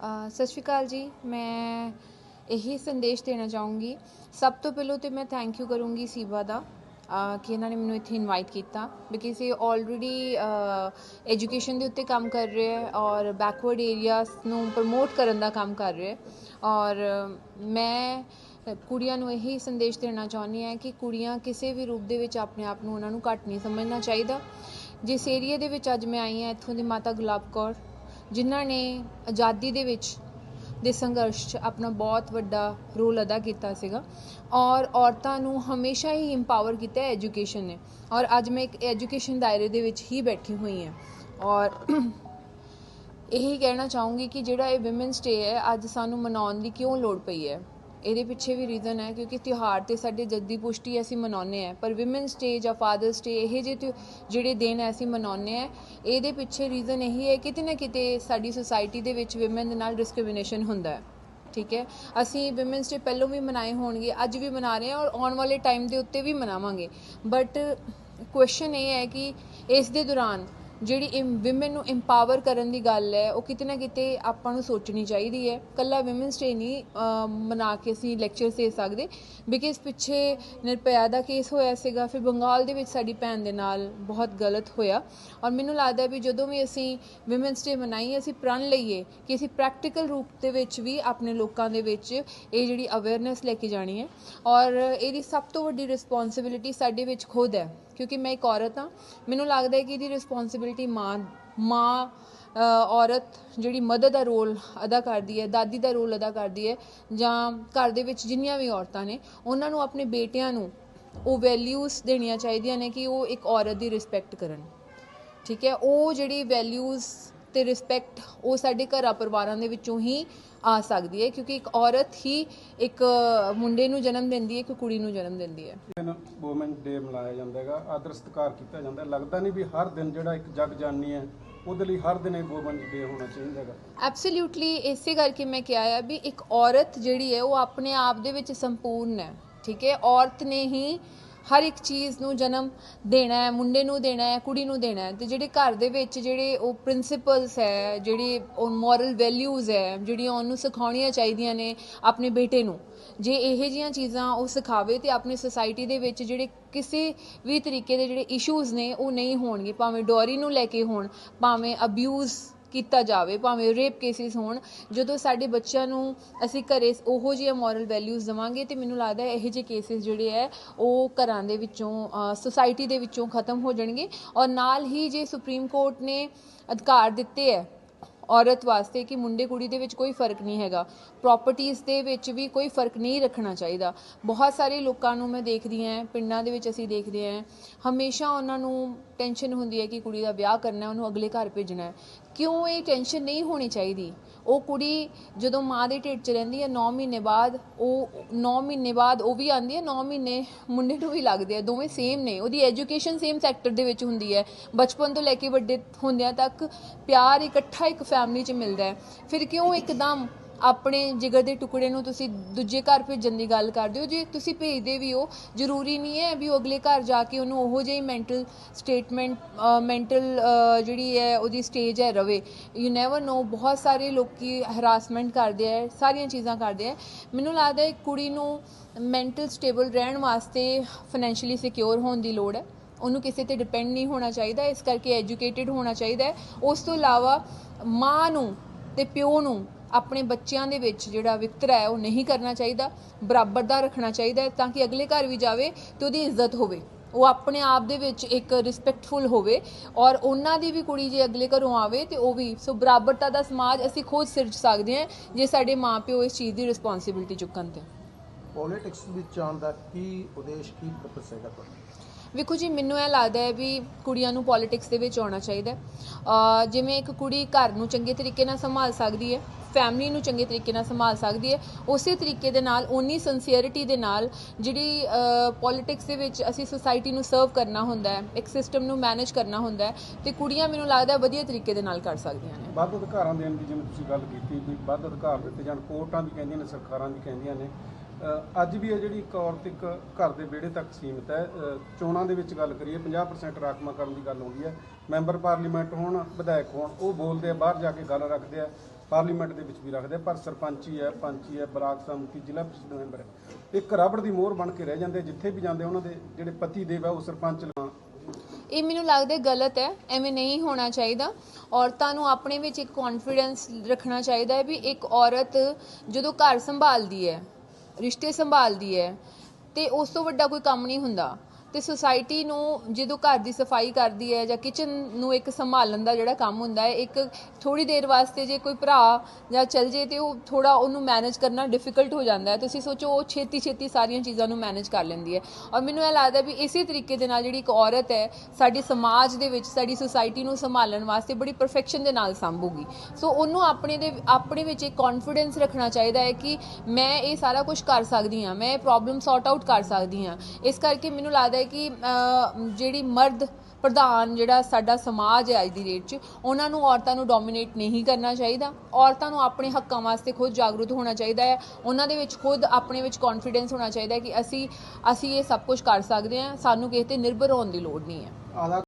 ਸਤਿ ਸ਼੍ਰੀ ਅਕਾਲ ਜੀ। ਮੈਂ ਇਹੀ ਸੰਦੇਸ਼ ਦੇਣਾ ਚਾਹੂੰਗੀ। ਸਭ ਤੋਂ ਪਹਿਲਾਂ ਤੇ ਮੈਂ ਥੈਂਕ ਯੂ ਕਰੂੰਗੀ ਸੀਬਾ ਦਾ ਕਿ ਇਹਨਾਂ ਨੇ ਮੈਨੂੰ ਇੱਥੇ ਇਨਵਾਈਟ ਕੀਤਾ ਬਿਕਾਜ਼ ਇਹ ਆਲਰੇਡੀ ਐਜੂਕੇਸ਼ਨ ਦੇ ਉੱਤੇ ਕੰਮ ਕਰ ਰਹੇ ਹੈ ਔਰ ਬੈਕਵਰਡ ਏਰੀਆਸ ਨੂੰ ਪ੍ਰਮੋਟ ਕਰਨ ਦਾ ਕੰਮ ਕਰ ਰਹੇ ਹੈ। ਔਰ ਮੈਂ ਕੁੜੀਆਂ ਨੂੰ ਇਹੀ ਸੰਦੇਸ਼ ਦੇਣਾ ਚਾਹੁੰਦੀ ਹਾਂ ਕਿ ਕੁੜੀਆਂ ਕਿਸੇ ਵੀ ਰੂਪ ਦੇ ਵਿੱਚ ਆਪਣੇ ਆਪ ਨੂੰ ਉਹਨਾਂ ਨੂੰ ਘੱਟ ਨਹੀਂ ਸਮਝਣਾ ਚਾਹੀਦਾ। ਜਿਸ ਏਰੀਆ ਦੇ ਵਿੱਚ ਅੱਜ ਮੈਂ ਆਈ ਹਾਂ, ਇੱਥੋਂ ਦੀ ਮਾਤਾ ਗੁਲਾਬ ਕੌਰ ਜਿਨ੍ਹਾਂ ਨੇ ਆਜ਼ਾਦੀ ਦੇ ਵਿੱਚ, ਦੇ ਸੰਘਰਸ਼ 'ਚ ਆਪਣਾ ਬਹੁਤ ਵੱਡਾ ਰੋਲ ਅਦਾ ਕੀਤਾ ਸੀਗਾ ਔਰ ਔਰਤਾਂ ਨੂੰ ਹਮੇਸ਼ਾ ਹੀ ਇੰਪਾਵਰ ਕੀਤਾ ਐਜੂਕੇਸ਼ਨ ਨੇ ਔਰ ਅੱਜ ਮੈਂ ਇੱਕ ਐਜੂਕੇਸ਼ਨ ਦਾਇਰੇ ਦੇ ਵਿੱਚ ਹੀ ਬੈਠੀ ਹੋਈ ਹਾਂ ਔਰ ਇਹੀ ਕਹਿਣਾ ਚਾਹੂੰਗੀ ਕਿ ਜਿਹੜਾ ਇਹ ਔਮਨਸ ਡੇ ਹੈ, ਅੱਜ ਸਾਨੂੰ ਮਨਾਉਣ ਦੀ ਕਿਉਂ ਲੋੜ ਪਈ ਹੈ? ਇਹਦੇ ਪਿੱਛੇ ਵੀ ਰੀਜ਼ਨ ਹੈ ਕਿਉਂਕਿ ਤਿਉਹਾਰ ਤੇ ਸਾਡੇ ਜੱਦੀ ਪੁਸ਼ਟੀ ਅਸੀਂ ਮਨਾਉਂਦੇ ਆ ਪਰ ਔਮਨਸ ਡੇ ਜਾਂ ਫਾਦਰਸ ਡੇ ਇਹ ਜਿਹੇ ਜਿਹੜੇ ਦਿਨ ਹੈ ਅਸੀਂ ਮਨਾਉਂਦੇ ਆ ਇਹਦੇ ਪਿੱਛੇ ਰੀਜ਼ਨ ਇਹੀ ਹੈ ਕਿਤੇ ਨਾ ਕਿਤੇ ਸਾਡੀ ਸੁਸਾਇਟੀ ਦੇ ਵਿੱਚ ਔਮਨ ਦੇ ਨਾਲ ਡਿਸਕ੍ਰਿਮੀਨੇਸ਼ਨ ਹੁੰਦਾ ਹੈ। ਠੀਕ ਹੈ? ਅਸੀਂ ਔਮਨਸ ਡੇ ਪਹਿਲਾਂ ਵੀ ਮਨਾਏ ਹੋਣਗੇ, ਅੱਜ ਵੀ ਮਨਾ ਰਹੇ ਹਾਂ ਔਰ ਆਉਣ ਵਾਲੇ ਟਾਈਮ ਦੇ ਉੱਤੇ ਵੀ ਮਨਾਵਾਂਗੇ। ਬਟ ਕੁਐਸਚਨ ਇਹ ਹੈ ਕਿ ਇਸ ਦੇ ਦੌਰਾਨ ਜਿਹੜੀ ਇਮ ਵਿਮਨ ਨੂੰ ਇੰਪਾਵਰ ਕਰਨ ਦੀ ਗੱਲ ਹੈ, ਉਹ ਕਿਤੇ ਨਾ ਕਿਤੇ ਆਪਾਂ ਨੂੰ ਸੋਚਣੀ ਚਾਹੀਦੀ ਹੈ। ਕੱਲਾ ਵਿਮਨਸ ਡੇ ਨਹੀਂ ਮਨਾ ਕੇ ਅਸੀਂ ਲੈਕਚਰ ਦੇ ਸਕਦੇ। ਬਿਕਾਜ਼ ਪਿੱਛੇ ਨਿਰਪਿਆ ਦਾ ਕੇਸ ਹੋਇਆ ਸੀਗਾ, ਫਿਰ ਬੰਗਾਲ ਦੇ ਵਿੱਚ ਸਾਡੀ ਭੈਣ ਦੇ ਨਾਲ ਬਹੁਤ ਗਲਤ ਹੋਇਆ। ਔਰ ਮੈਨੂੰ ਲੱਗਦਾ ਵੀ ਜਦੋਂ ਵੀ ਅਸੀਂ ਵਿਮਨਸ ਡੇ ਮਨਾਈਏ, ਅਸੀਂ ਪ੍ਰਣ ਲਈਏ ਕਿ ਅਸੀਂ ਪ੍ਰੈਕਟੀਕਲ ਰੂਪ ਦੇ ਵਿੱਚ ਵੀ ਆਪਣੇ ਲੋਕਾਂ ਦੇ ਵਿੱਚ ਇਹ ਜਿਹੜੀ ਅਵੇਅਰਨੈਸ ਲੈ ਕੇ ਜਾਣੀ ਹੈ। ਔਰ ਇਹਦੀ ਸਭ ਤੋਂ ਵੱਡੀ ਰਿਸਪੌਂਸਿਬਿਲਿਟੀ ਸਾਡੇ ਵਿੱਚ ਖੁਦ ਹੈ। ਕਿਉਂਕਿ ਮੈਂ ਇੱਕ ਔਰਤ ਹਾਂ, ਮੈਨੂੰ ਲੱਗਦਾ ਹੈ ਕਿ ਇਹਦੀ ਰਿਸਪੌਂਸਿਬਿਲਿਟੀ ਮਾਂ ਮਾਂ ਔਰਤ ਜਿਹੜੀ ਮਦਰ ਦਾ ਰੋਲ ਅਦਾ ਕਰਦੀ ਹੈ, ਦਾਦੀ ਦਾ ਰੋਲ ਅਦਾ ਕਰਦੀ ਹੈ, ਜਾਂ ਘਰ ਦੇ ਵਿੱਚ ਜਿੰਨੀਆਂ ਵੀ ਔਰਤਾਂ ਨੇ, ਉਹਨਾਂ ਨੂੰ ਆਪਣੇ ਬੇਟਿਆਂ ਨੂੰ ਉਹ ਵੈਲਿਊਜ਼ ਦੇਣੀਆਂ ਚਾਹੀਦੀਆਂ ਨੇ ਕਿ ਉਹ ਇੱਕ ਔਰਤ ਦੀ ਰਿਸਪੈਕਟ ਕਰਨ। ਠੀਕ ਹੈ, ਉਹ ਜਿਹੜੀ ਵੈਲਿਊਜ਼ ਤੇ ਰਿਸਪੈਕਟ ਉਹ ਸਾਡੇ ਘਰਾਂ ਪਰਿਵਾਰਾਂ ਦੇ ਵਿੱਚੋਂ ਹੀ ਆ ਸਕਦੀ ਹੈ ਕਿਉਂਕਿ ਇੱਕ ਔਰਤ ਹੀ ਇੱਕ ਮੁੰਡੇ ਨੂੰ ਜਨਮ ਦਿੰਦੀ ਹੈ ਇੱਕ ਕੁੜੀ ਨੂੰ ਜਨਮ ਦਿੰਦੀ ਹੈ। ਵੂਮਨ ਡੇ ਮਨਾਇਆ ਜਾਂਦਾ ਹੈਗਾ ਆਦਰ ਸਤਿਕਾਰ ਕੀਤਾ ਜਾਂਦਾ। ਲੱਗਦਾ ਨਹੀਂ ਵੀ ਹਰ ਦਿਨ ਜਿਹੜਾ ਇੱਕ ਜਗ ਜਾਨੀ ਹੈ ਉਹਦੇ ਲਈ ਹਰ ਦਿਨ ਇਹ ਵੂਮਨ ਡੇ ਹੋਣਾ ਚਾਹੀਦਾ ਹੈਗਾ। ਐਬਸੋਲਿਊਟਲੀ ਇਸੇ ਕਰਕੇ ਮੈਂ ਕਿਹਾ ਹੈ ਵੀ ਇੱਕ ਔਰਤ ਜਿਹੜੀ ਹੈ ਉਹ ਆਪਣੇ ਆਪ ਦੇ ਵਿੱਚ ਸੰਪੂਰਨ ਹੈ ਠੀਕ ਹੈ? ਔਰਤ ਨੇ ਹੀ ਹਰ ਇੱਕ ਚੀਜ਼ ਨੂੰ ਜਨਮ ਦੇਣਾ ਹੈ, ਮੁੰਡੇ ਨੂੰ ਦੇਣਾ ਹੈ, ਕੁੜੀ ਨੂੰ ਦੇਣਾ ਹੈ ਤੇ ਜਿਹੜੇ ਘਰ ਦੇ ਵਿੱਚ ਜਿਹੜੇ ਉਹ ਪ੍ਰਿੰਸੀਪਲਸ ਹੈ, ਜਿਹੜੇ ਉਹ ਮੋਰਲ ਵੈਲਿਊਜ਼ ਹੈ, ਜਿਹੜੀਆਂ ਉਹਨੂੰ ਸਿਖਾਉਣੀਆਂ ਚਾਹੀਦੀਆਂ ਨੇ ਆਪਣੇ ਬੇਟੇ ਨੂੰ, ਜੇ ਇਹੋ ਜਿਹੀਆਂ ਚੀਜ਼ਾਂ ਉਹ ਸਿਖਾਵੇ ਤੇ ਆਪਣੀ ਸੁਸਾਇਟੀ ਦੇ ਵਿੱਚ ਜਿਹੜੇ ਕਿਸੇ ਵੀ ਤਰੀਕੇ ਦੇ ਜਿਹੜੇ ਇਸ਼ੂਜ਼ ਨੇ ਉਹ ਨਹੀਂ ਹੋਣਗੇ, ਭਾਵੇਂ ਡੋਰੀ ਨੂੰ ਲੈ ਕੇ ਹੋਣ, ਭਾਵੇਂ ਅਬਿਊਜ਼ ਕੀਤਾ ਜਾਵੇ, ਭਾਵੇਂ ਰੇਪ ਕੇਸਿਸ ਹੋਣ, ਜਦੋਂ ਸਾਡੇ ਬੱਚਿਆਂ ਨੂੰ ਅਸੀਂ ਘਰੇ ਉਹੋ ਜਿਹੀਆਂ ਮੋਰਲ ਵੈਲਿਊਜ਼ ਦਵਾਂਗੇ ਤੇ ਮੈਨੂੰ ਲੱਗਦਾ ਹੈ ਇਹੋ ਜਿਹੇ ਕੇਸਿਸ ਜਿਹੜੇ ਹੈ, ਉਹ ਘਰਾਂ ਦੇ ਵਿੱਚੋਂ ਸੁਸਾਇਟੀ ਦੇ ਵਿੱਚੋਂ ਖਤਮ ਹੋ ਜਾਣਗੇ ਔਰ ਨਾਲ ਹੀ ਜੇ ਸੁਪਰੀਮ ਕੋਰਟ ਨੇ ਅਧਿਕਾਰ ਦਿੱਤੇ ਹੈ ਔਰਤ ਵਾਸਤੇ ਕਿ ਮੁੰਡੇ ਕੁੜੀ ਦੇ ਵਿੱਚ ਕੋਈ ਫ਼ਰਕ ਨਹੀਂ ਹੈਗਾ ਪ੍ਰਾਪਰਟੀਆਂ ਦੇ ਵਿੱਚ ਵੀ ਕੋਈ ਫ਼ਰਕ ਨਹੀਂ ਰੱਖਣਾ ਚਾਹੀਦਾ। ਬਹੁਤ ਸਾਰੇ ਲੋਕਾਂ ਨੂੰ ਮੈਂ ਦੇਖਦੀ ਹਾਂ, ਪਿੰਡਾਂ ਦੇ ਵਿੱਚ ਅਸੀਂ ਦੇਖਦੇ ਹਾਂ, ਹਮੇਸ਼ਾ ਉਹਨਾਂ ਨੂੰ ਟੈਨਸ਼ਨ ਹੁੰਦੀ ਹੈ ਕਿ ਕੁੜੀ ਦਾ ਵਿਆਹ ਕਰਨਾ ਹੈ, ਉਹਨੂੰ ਅਗਲੇ ਘਰ ਭੇਜਣਾ ਹੈ। ਕਿਉਂ ਇਹ ਟੈਨਸ਼ਨ ਨਹੀਂ ਹੋਣੀ ਚਾਹੀਦੀ? ਉਹ ਕੁੜੀ ਜਦੋਂ ਮਾਂ ਦੇ ਢਿੱਡ 'ਚ ਰਹਿੰਦੀ ਹੈ 9 ਮਹੀਨੇ ਬਾਅਦ, ਉਹ 9 ਮਹੀਨੇ ਬਾਅਦ ਉਹ ਵੀ ਆਉਂਦੀ ਹੈ 9 ਮਹੀਨੇ ਮੁੰਡੇ ਨੂੰ ਵੀ ਲੱਗਦੇ ਆ, ਦੋਵੇਂ ਸੇਮ ਨੇ। ਉਹਦੀ ਐਜੂਕੇਸ਼ਨ ਸੇਮ ਸੈਕਟਰ ਦੇ ਵਿੱਚ ਹੁੰਦੀ ਹੈ। ਬਚਪਨ ਤੋਂ ਲੈ ਕੇ ਵੱਡੇ ਹੁੰਦਿਆਂ ਤੱਕ ਪਿਆਰ ਇਕੱਠਾ ਇੱਕ ਫੈਮਿਲੀ 'ਚ ਮਿਲਦਾ ਹੈ। ਫਿਰ ਕਿਉਂ ਇੱਕਦਮ ਆਪਣੇ ਜਿਗਰ ਦੇ ਟੁਕੜੇ ਨੂੰ ਤੁਸੀਂ ਦੂਜੇ ਘਰ ਭੇਜਣ ਦੀ ਗੱਲ ਕਰਦੇ ਹੋ, ਜੇ ਤੁਸੀਂ ਭੇਜਦੇ ਵੀ ਹੋ, ਜ਼ਰੂਰੀ ਨਹੀਂ ਹੈ ਵੀ ਉਹ ਅਗਲੇ ਘਰ ਜਾ ਕੇ ਉਹਨੂੰ ਉਹੋ ਜਿਹੀ ਮੈਂਟਲ ਸਟੇਟਮੈਂਟ ਮੈਂਟਲ ਜਿਹੜੀ ਹੈ ਉਹਦੀ ਸਟੇਜ ਹੈ, ਰਵੇ। ਯੂ ਨੈਵਰ ਨੋ ਬਹੁਤ ਸਾਰੇ ਲੋਕੀ ਹਰਾਸਮੈਂਟ ਕਰਦੇ ਆ ਸਾਰੀਆਂ ਚੀਜ਼ਾਂ ਕਰਦੇ ਆ ਮੈਨੂੰ ਲੱਗਦਾ ਹੈ ਕੁੜੀ ਨੂੰ ਮੈਂਟਲ ਸਟੇਬਲ ਰਹਿਣ ਵਾਸਤੇ ਫਾਈਨੈਂਸ਼ੀਅਲੀ ਸਿਕਿਉਰ ਹੋਣ ਦੀ ਲੋੜ ਹੈ। ਉਹਨੂੰ ਕਿਸੇ ਤੇ ਡਿਪੈਂਡ ਨਹੀਂ ਹੋਣਾ ਚਾਹੀਦਾ, ਇਸ ਕਰਕੇ ਐਜੂਕੇਟਿਡ ਹੋਣਾ ਚਾਹੀਦਾ ਉਸ ਤੋਂ ਇਲਾਵਾ ਮਾਂ ਨੂੰ ਤੇ ਪਿਓ ਨੂੰ ਆਪਣੇ ਬੱਚਿਆਂ ਦੇ ਵਿੱਚ ਜਿਹੜਾ ਵਿਤਕਰਾ ਹੈ ਉਹ ਨਹੀਂ ਕਰਨਾ ਚਾਹੀਦਾ ਬਰਾਬਰ ਦਾ ਰੱਖਣਾ ਚਾਹੀਦਾ ਹੈ ਤਾਂ ਕਿ ਅਗਲੇ ਘਰ ਵੀ ਜਾਵੇ ਤੇ ਉਹਦੀ ਇੱਜ਼ਤ ਹੋਵੇ। ਉਹ ਆਪਣੇ ਆਪ ਦੇ ਵਿੱਚ ਇੱਕ ਰਿਸਪੈਕਟਫੁਲ ਹੋਵੇ ਔਰ ਉਹਨਾਂ ਦੀ ਵੀ ਕੁੜੀ ਜੇ ਅਗਲੇ ਘਰੋਂ ਆਵੇ ਤੇ ਉਹ ਵੀ ਸੋ ਬਰਾਬਰਤਾ ਦਾ ਸਮਾਜ ਅਸੀਂ ਖੁਦ ਸਿਰਜ ਸਕਦੇ ਹਾਂ ਜੇ ਸਾਡੇ ਮਾਪਿਓ ਇਸ ਚੀਜ਼ ਦੀ ਰਿਸਪੌਂਸਿਬਿਲਟੀ ਚੁੱਕਣ ਤੇ। ਪੋਲਿਟਿਕਸ ਵਿੱਚ ਆਉਣ ਦਾ ਕੀ ਉਦੇਸ਼ ਕੀ ਪਰਪਸ ਹੈਗਾ ਤੁਹਾਡਾ? ਵੇਖੋ ਜੀ ਮੈਨੂੰ ਇਹ ਲੱਗਦਾ ਹੈ ਵੀ ਕੁੜੀਆਂ ਨੂੰ ਪੋਲਿਟਿਕਸ ਦੇ ਵਿੱਚ ਆਉਣਾ ਚਾਹੀਦਾ ਜਿਵੇਂ ਇੱਕ ਕੁੜੀ ਘਰ ਨੂੰ ਚੰਗੇ ਤਰੀਕੇ ਨਾਲ ਸੰਭਾਲ ਸਕਦੀ ਹੈ ਫੈਮਿਲੀ ਨੂੰ ਚੰਗੇ ਤਰੀਕੇ ਨਾਲ ਸੰਭਾਲ ਸਕਦੀ ਹੈ। ਉਸੇ ਤਰੀਕੇ ਦੇ ਨਾਲ ਉਨੀ ਸਿੰਸੀਅਰਿਟੀ ਦੇ ਨਾਲ ਜਿਹੜੀ ਪੋਲਿਟਿਕਸ ਦੇ ਵਿੱਚ ਅਸੀਂ ਸੁਸਾਇਟੀ ਨੂੰ ਸਰਵ ਕਰਨਾ ਹੁੰਦਾ ਹੈ, ਇੱਕ ਸਿਸਟਮ ਨੂੰ ਮੈਨੇਜ ਕਰਨਾ ਹੁੰਦਾ ਹੈ ਤੇ ਕੁੜੀਆਂ ਮੈਨੂੰ ਲੱਗਦਾ ਵਧੀਆ ਤਰੀਕੇ ਦੇ ਨਾਲ ਕਰ ਸਕਦੀਆਂ ਨੇ। ਵੱਧ ਅਧਿਕਾਰਾਂ ਦੇਣ ਦੀ ਜਿਵੇਂ ਤੁਸੀਂ ਗੱਲ ਕੀਤੀ ਵੀ ਵੱਧ ਅਧਿਕਾਰ ਦਿੱਤੇ ਜਾਣ, ਕੋਰਟਾਂ ਵੀ ਕਹਿੰਦੀਆਂ ਨੇ, ਸਰਕਾਰਾਂ ਵੀ ਕਹਿੰਦੀਆਂ ਨੇ। ਅੱਜ ਵੀ ਇਹ ਜਿਹੜੀ ਇੱਕ ਔਰਤ ਇੱਕ ਘਰ ਦੇ ਵਿਹੜੇ ਤੱਕ ਸੀਮਿਤ ਹੈ ਚੋਣਾਂ ਦੇ ਵਿੱਚ ਗੱਲ ਕਰੀਏ 50% ਰਾਖਵਾਂਕਰਨ ਦੀ ਗੱਲ ਆਉਂਦੀ ਹੈ। ਮੈਂਬਰ ਪਾਰਲੀਮੈਂਟ ਹੋਣ, ਵਿਧਾਇਕ ਹੋਣ, ਉਹ ਬੋਲਦੇ ਆ, ਬਾਹਰ ਜਾ ਕੇ ਗੱਲ ਰੱਖਦੇ ਆ। ਪਾਰਲੀਮੈਂਟ ਦੇ ਵਿੱਚ ਵੀ ਰੱਖਦੇ ਪਰ ਸਰਪੰਚੀ ਹੈ, ਪੰਚੀ ਹੈ, ਬਲਾਕ ਸੰਮਤੀ ਜ਼ਿਲ੍ਹਾ ਪ੍ਰੀਸ਼ਦ ਮੈਂਬਰ ਹੈ। ਇੱਕ ਰਬੜ ਦੀ ਮੋਹਰ ਬਣ ਕੇ ਰਹਿ ਜਾਂਦੇ ਜਿੱਥੇ ਵੀ ਜਾਂਦੇ ਉਹਨਾਂ ਦੇ ਜਿਹੜੇ ਪਤੀ ਦੇਵ ਹੈ, ਉਹ ਸਰਪੰਚ ਲਾਂ ਇਹ ਮੈਨੂੰ ਲੱਗਦਾ ਗਲਤ ਹੈ, ਐਵੇਂ ਨਹੀਂ ਹੋਣਾ ਚਾਹੀਦਾ। ਔਰਤਾਂ ਨੂੰ ਆਪਣੇ ਵਿੱਚ ਇੱਕ ਕੌਨਫੀਡੈਂਸ ਰੱਖਣਾ ਚਾਹੀਦਾ ਹੈ ਵੀ ਇੱਕ ਔਰਤ ਜਦੋਂ ਘਰ ਸੰਭਾਲਦੀ ਹੈ, ਰਿਸ਼ਤੇ ਸੰਭਾਲਦੀ ਹੈ, ਤੇ ਉਸ ਤੋਂ ਵੱਡਾ ਕੋਈ ਕੰਮ ਨਹੀਂ ਹੁੰਦਾ। ਤੇ ਸੁਸਾਇਟੀ ਨੂੰ ਜਦੋਂ ਘਰ ਦੀ ਸਫ਼ਾਈ ਕਰਦੀ ਹੈ ਜਾਂ ਕਿਚਨ ਨੂੰ ਇੱਕ ਸੰਭਾਲਣ ਦਾ ਜਿਹੜਾ ਕੰਮ ਹੁੰਦਾ ਹੈ, ਇੱਕ ਥੋੜੀ ਦੇਰ ਵਾਸਤੇ ਜੇ ਕੋਈ ਭਰਾ ਜਾਂ ਚੱਲ ਜੇ ਤੇ ਉਹ ਥੋੜਾ ਉਹਨੂੰ ਮੈਨੇਜ ਕਰਨਾ ਡਿਫਿਕਲਟ ਹੋ ਜਾਂਦਾ ਹੈ। ਤੁਸੀਂ ਸੋਚੋ, ਉਹ ਛੇਤੀ ਛੇਤੀ ਸਾਰੀਆਂ ਚੀਜ਼ਾਂ ਨੂੰ ਮੈਨੇਜ ਕਰ ਲੈਂਦੀ ਹੈ। ਔਰ ਮੈਨੂੰ ਇਹ ਲੱਗਦਾ ਵੀ ਇਸੇ ਤਰੀਕੇ ਦੇ ਨਾਲ ਜਿਹੜੀ ਇੱਕ ਔਰਤ ਹੈ, ਸਾਡੇ ਸਮਾਜ ਦੇ ਵਿੱਚ, ਸਾਡੀ ਸੁਸਾਇਟੀ ਨੂੰ ਸੰਭਾਲਣ ਵਾਸਤੇ ਬੜੀ ਪਰਫੈਕਸ਼ਨ ਦੇ ਨਾਲ ਸੰਭੂਗੀ। ਸੋ ਉਹਨੂੰ ਆਪਣੇ ਦੇ, ਆਪਣੇ ਵਿੱਚ ਇੱਕ ਕੌਨਫੀਡੈਂਸ ਰੱਖਣਾ ਚਾਹੀਦਾ ਹੈ ਕਿ ਮੈਂ ਇਹ ਸਾਰਾ ਕੁਝ ਕਰ ਸਕਦੀ ਹਾਂ, ਮੈਂ ਇਹ ਪ੍ਰੋਬਲਮ ਸੌਰਟ ਆਊਟ ਕਰ ਸਕਦੀ ਹਾਂ। ਇਸ ਕਰਕੇ ਮੈਨੂੰ ਲੱਗਦਾ ਹੈ ਕਿ ਜਿਹੜੀ ਮਰਦ ਪ੍ਰਧਾਨ ਜਿਹੜਾ ਸਾਡਾ ਸਮਾਜ ਹੈ ਅੱਜ ਦੀ ਡੇਟ 'ਚ, ਉਹਨਾਂ ਨੂੰ ਔਰਤਾਂ ਨੂੰ ਡੋਮਿਨੇਟ ਨਹੀਂ ਕਰਨਾ ਚਾਹੀਦਾ। ਔਰਤਾਂ ਨੂੰ ਆਪਣੇ ਹੱਕਾਂ ਵਾਸਤੇ ਖੁਦ ਜਾਗਰੂਕ ਹੋਣਾ ਚਾਹੀਦਾ ਹੈ। ਉਹਨਾਂ ਦੇ ਵਿੱਚ ਖੁਦ ਆਪਣੇ ਵਿੱਚ ਕੌਨਫੀਡੈਂਸ ਹੋਣਾ ਚਾਹੀਦਾ ਹੈ ਕਿ ਅਸੀਂ ਅਸੀਂ ਇਹ ਸਭ ਕੁਝ ਕਰ ਸਕਦੇ ਹਾਂ। ਸਾਨੂੰ ਕਿਸੇ ਤੇ ਨਿਰਭਰ ਹੋਣ ਦੀ ਲੋੜ ਨਹੀਂ ਹੈ।